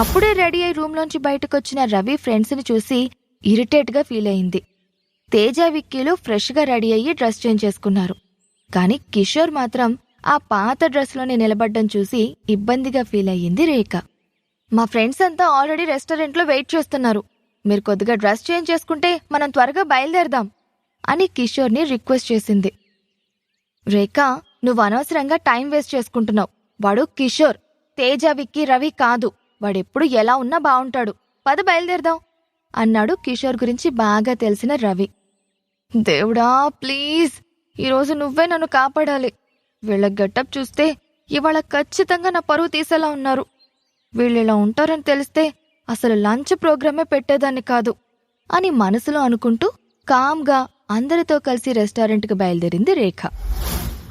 అప్పుడే రెడీ అయి రూమ్లోంచి బయటకొచ్చిన రవి ఫ్రెండ్స్ని చూసి ఇరిటేట్గా ఫీల్ అయింది. తేజ విక్కీలు ఫ్రెష్గా రెడీ అయ్యి డ్రెస్ చేంజ్ చేసుకున్నారు. కానీ కిషోర్ మాత్రం ఆ పాత డ్రెస్లోనే నిలబడ్డం చూసి ఇబ్బందిగా ఫీల్ అయ్యింది రేఖ. మా ఫ్రెండ్స్ అంతా ఆల్రెడీ రెస్టారెంట్లో వెయిట్ చేస్తున్నారు. మీరు కొద్దిగా డ్రెస్ చేంజ్ చేసుకుంటే మనం త్వరగా బయలుదేరదాం అని కిషోర్ని రిక్వెస్ట్ చేసింది. రేఖ నువ్వు అనవసరంగా టైం వేస్ట్ చేసుకుంటున్నావు. వాడు కిషోర్. తేజ విక్కీ రవి కాదు. వాడెప్పుడు ఎలా ఉన్నా బావుంటాడు. పద బయలుదేరదాం అన్నాడు కిషోర్ గురించి బాగా తెలిసిన రవి. దేవుడా ప్లీజ్. ఈరోజు నువ్వే నన్ను కాపాడాలి. వీళ్ళ గెటప్ చూస్తే ఇవాళ ఖచ్చితంగా నా పరువు తీసేలా ఉన్నారు. వీళ్ళు ఇలా ఉంటారని తెలిస్తే అసలు లంచ్ ప్రోగ్రామే పెట్టేదాన్ని కాదు అని మనసులో అనుకుంటూ కామ్గా అందరితో కలిసి రెస్టారెంట్కి బయలుదేరింది రేఖ.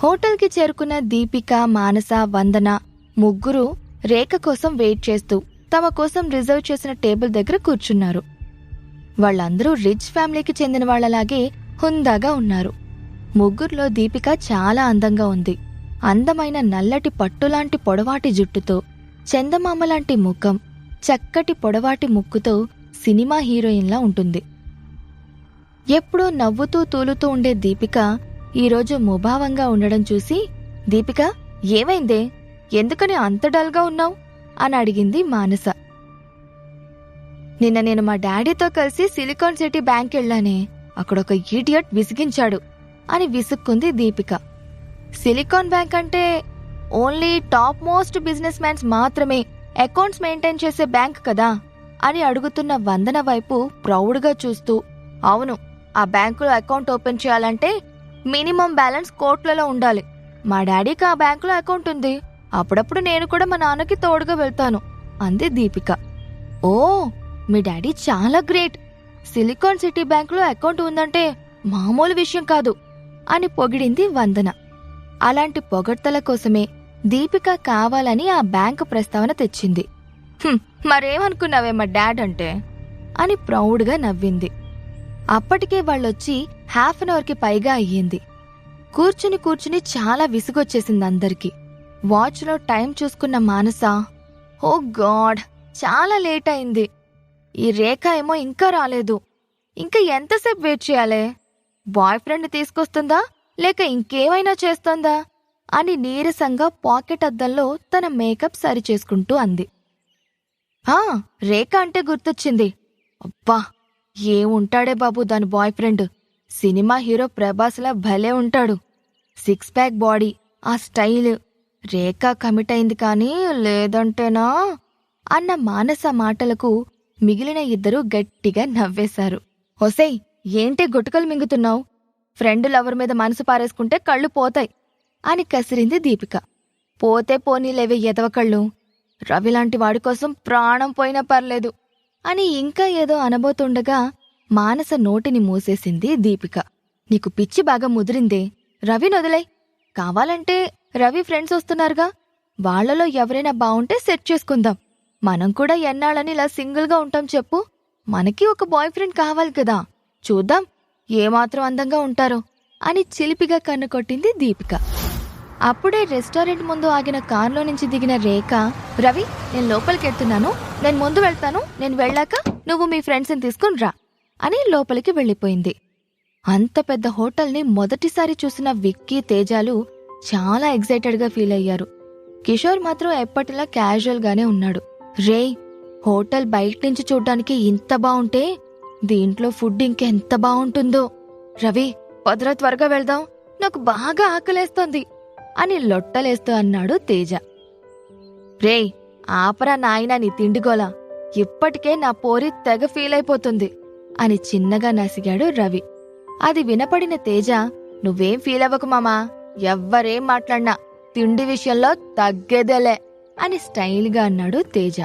హోటల్కి చేరుకున్న దీపిక మానస వందన ముగ్గురు రేఖ కోసం వెయిట్ చేస్తూ తమ కోసం రిజర్వ్ చేసిన టేబుల్ దగ్గర కూర్చున్నారు. వాళ్ళందరూ రిచ్ ఫ్యామిలీకి చెందిన వాళ్ళలాగే హుందాగా ఉన్నారు. ముగ్గురులో దీపిక చాలా అందంగా ఉంది. అందమైన నల్లటి పట్టులాంటి పొడవాటి జుట్టుతో చందమామ లాంటి ముఖం చక్కటి పొడవాటి ముక్కుతో సినిమా హీరోయిన్లా ఉంటుంది. ఎప్పుడూ నవ్వుతూ తూలుతూ ఉండే దీపిక ఈరోజు ముభావంగా ఉండడం చూసి దీపిక ఏమైందే? ఎందుకని అంత డల్గా ఉన్నావు? అని అడిగింది మానస. నిన్న నేను మా డాడీతో కలిసి సిలికాన్ సిటీ బ్యాంక్ వెళ్ళానే అక్కడొక ఈడియట్ విసిగించాడు అని విసుక్కుంది దీపిక. సిలికాన్ బ్యాంక్ అంటే only top most business mans మాత్రమే అకౌంట్స్ మెయింటైన్ చేసే బ్యాంక్ కదా అని అడుగుతున్న వందన వైపు ప్రౌడ్గా చూస్తూ అవును ఆ బ్యాంకులో అకౌంట్ ఓపెన్ చేయాలంటే మినిమం బ్యాలెన్స్ కోట్లలో ఉండాలి. మా డాడీకి ఆ బ్యాంకులో అకౌంట్ ఉంది. అప్పుడప్పుడు నేను కూడా మా నాన్నకి తోడుగా వెళ్తాను అంది దీపిక. ఓ మీ డాడీ చాలా గ్రేట్. సిలికాన్ సిటీ బ్యాంకులో అకౌంట్ ఉందంటే మామూలు విషయం కాదు అని పొగిడింది వందన. అలాంటి పొగడ్తల కోసమే దీపిక కావాలని ఆ బ్యాంకు ప్రస్తావన తెచ్చింది. మరేమనుకున్నావే మా డాడ్ అంటే? అని ప్రౌడ్గా నవ్వింది. అప్పటికే వాళ్ళొచ్చి హాఫ్ అన్ అవర్కి పైగా అయ్యింది. కూర్చుని కూర్చుని చాలా విసుగొచ్చేసింది అందరికి. వాచ్లో టైం చూసుకున్న మానస ఓ గాడ్ చాలా లేట్ అయింది. ఈ రేఖ ఏమో ఇంకా రాలేదు. ఇంకా ఎంతసేపు వెయిట్ చేయాలి? బాయ్ ఫ్రెండ్ తీసుకొస్తుందా? లేక ఇంకేమైనా చేస్తుందా? అని నీరసంగా పాకెట్ అద్దంలో తన మేకప్ సరి చేసుకుంటూ అంది. ఆ రేఖ అంటే గుర్తొచ్చింది. అబ్బా ఏముంటాడే బాబు దాని బాయ్ ఫ్రెండ్. సినిమా హీరో ప్రభాస్లా భలే ఉంటాడు. సిక్స్ ప్యాక్ బాడీ ఆ స్టైల్. రేఖ కమిట్ అయింది కానీ లేదంటేనా? అన్న మానస మాటలకు మిగిలిన ఇద్దరూ గట్టిగా నవ్వేశారు. ఒసేయ్ ఏంటి గొటుకలు మింగుతున్నావు? ఫ్రెండ్ లవర్ మీద మనసు పారేసుకుంటే కళ్ళు పోతాయి అని కసిరింది దీపిక. పోతే పోనీలేవే ఎదవ కళ్ళు రవిలాంటి వాడి కోసం ప్రాణం పోయినా పర్లేదు అని ఇంకా ఏదో అనబోతుండగా మానస నోటిని మూసేసింది దీపిక. నీకు పిచ్చి బాగా ముదిరిందే. రవి నొదలై. కావాలంటే రవి ఫ్రెండ్స్ వస్తున్నారుగా. వాళ్ళలో ఎవరైనా బాగుంటే సెట్ చేసుకుందాం. మనం కూడా ఎన్నాళ్ళని ఇలా సింగిల్గా ఉంటాం చెప్పు. మనకి ఒక బాయ్ ఫ్రెండ్ కావాలి కదా. చూద్దాం ఏమాత్రం అందంగా ఉంటారో అని చిలిపిగా కన్ను కొట్టింది దీపిక. అప్పుడే రెస్టారెంట్ ముందు ఆగిన కారులో నుంచి దిగిన రేఖ రవి నేను లోపలికి వెళ్తున్నాను నేను ముందు వెళ్తాను. నేను వెళ్ళాక నువ్వు మీ ఫ్రెండ్స్ని తీసుకుని రా అని లోపలికి వెళ్ళిపోయింది. అంత పెద్ద హోటల్ని మొదటిసారి చూసిన విక్కీ తేజాలు చాలా ఎగ్జైటెడ్గా ఫీల్ అయ్యారు. కిషోర్ మాత్రం ఎప్పటిలా క్యాజువల్గానే ఉన్నాడు. రేయ్ హోటల్ బయట నుంచి చూడ్డానికి ఇంత బాగుంటే దీంట్లో ఫుడ్ ఇంకెంత బాగుంటుందో. రవి పదరా త్వరగా వెళ్దాం. నాకు బాగా ఆకలేస్తోంది అని లొట్టలేస్తూ అన్నాడు తేజ. రేయ్ ఆపరా నాయనా నీ తిండిగోలా ఇప్పటికే నా పోరి తెగ ఫీల్ అయిపోతుంది అని చిన్నగా నసిగాడు రవి. అది వినపడిన తేజ నువ్వేం ఫీల్ అవ్వకు మామా. ఎవ్వరేం మాట్లాడినా తిండి విషయంలో తగ్గేదేలే అని స్టైల్గా అన్నాడు తేజ.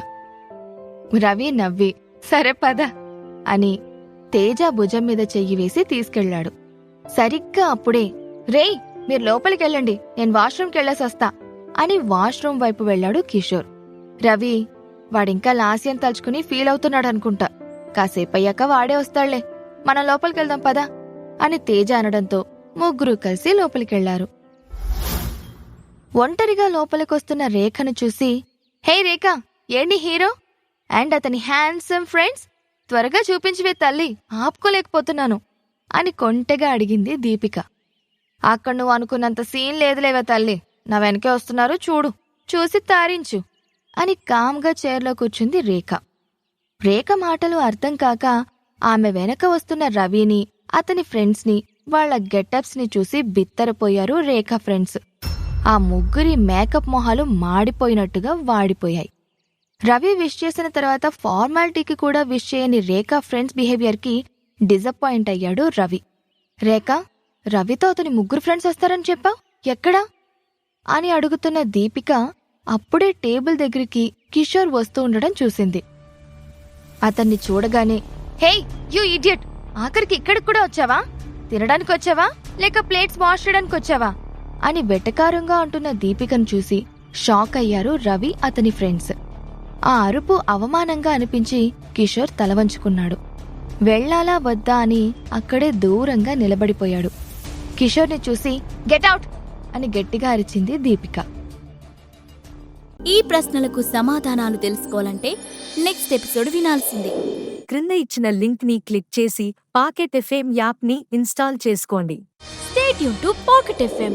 రవి నవ్వి సరే పద అని తేజ భుజం మీద చెయ్యి వేసి తీసుకెళ్ళాడు సరిగ్గా అప్పుడే రేయ్ మీరు లోపలికెళ్ళండి నేను వాష్రూమ్కి వస్తా అని వాష్రూమ్ వైపు వెళ్ళాడు కిషోర్. రవి వాడింకా లాస్యం తలుచుకుని ఫీల్ అవుతున్నాడు అనుకుంటా కాసేపయ్యాక వాడే వస్తాడులే మనం లోపలికెళ్దాం పదా అని తేజ అనడంతో ముగ్గురు కలిసి లోపలికెళ్ళారు ఒంటరిగా లోపలికొస్తున్న రేఖను చూసి హే రేఖ ఏంటి హీరో? అండ్ అతని హ్యాండ్సమ్ ఫ్రెండ్స్ త్వరగా చూపించవే తల్లి ఆపుకోలేకపోతున్నాను అని కొంటెగా అడిగింది దీపిక. అక్కడ నువ్వు అనుకున్నంత సీన్ లేదులేవే తల్లి నా వెనకే వస్తున్నారు చూడు చూసి తారించు అని కామ్గా చైర్లో కూర్చుంది రేఖ. రేఖ మాటలు అర్థం కాక ఆమె వెనక వస్తున్న రవిని అతని ఫ్రెండ్స్ని వాళ్ళ గెటప్స్ని చూసి బిత్తరపోయారు రేఖ ఫ్రెండ్స్. ఆ ముగ్గురి మేకప్ మొహాలు మాడిపోయినట్టుగా వాడిపోయాయి. రవి విష్ చేసిన తర్వాత ఫార్మాలిటీకి కూడా విష్ చేయని రేఖ ఫ్రెండ్స్ బిహేవియర్కి డిసప్పాయింట్ అయ్యాడు రవి. రేఖ రవితో అతని ముగ్గురు ఫ్రెండ్స్ వస్తారని చెప్పావు? ఎక్కడా? అని అడుగుతున్న దీపిక అప్పుడే టేబుల్ దగ్గరికి కిషోర్ వస్తూ ఉండడం చూసింది. అతన్ని చూడగానే హే యూ ఇడియట్! ఆఖరికి ఇక్కడికి కూడా వచ్చావా? తినడానికి వచ్చావా లేక ప్లేట్స్ వాష్ చేయడానికి వచ్చావా అని వెటకారంగా అంటున్న దీపికను చూసి షాక్ అయ్యారు రవి అతని ఫ్రెండ్స్. ఆ అరుపు అవమానంగా అనిపించి కిషోర్ తల వంచుకున్నాడు వెళ్ళాలా వద్దా అని అక్కడే దూరంగా నిలబడిపోయాడు. కిషోర్ని చూసి గెట్ అవుట్ అని గట్టిగా అరిచింది దీపిక. ఈ ప్రశ్నలకు సమాధానాలు తెలుసుకోవాలంటే నెక్స్ట్ ఎపిసోడ్ వినాల్సిందే. క్రింద ఇచ్చిన లింక్ని క్లిక్ చేసి పాకెట్ ఎఫ్ఎం యాప్ని ఇన్స్టాల్ చేసుకోండి. స్టేట్ యూన్ టు పాకెట్ ఎఫ్ఎం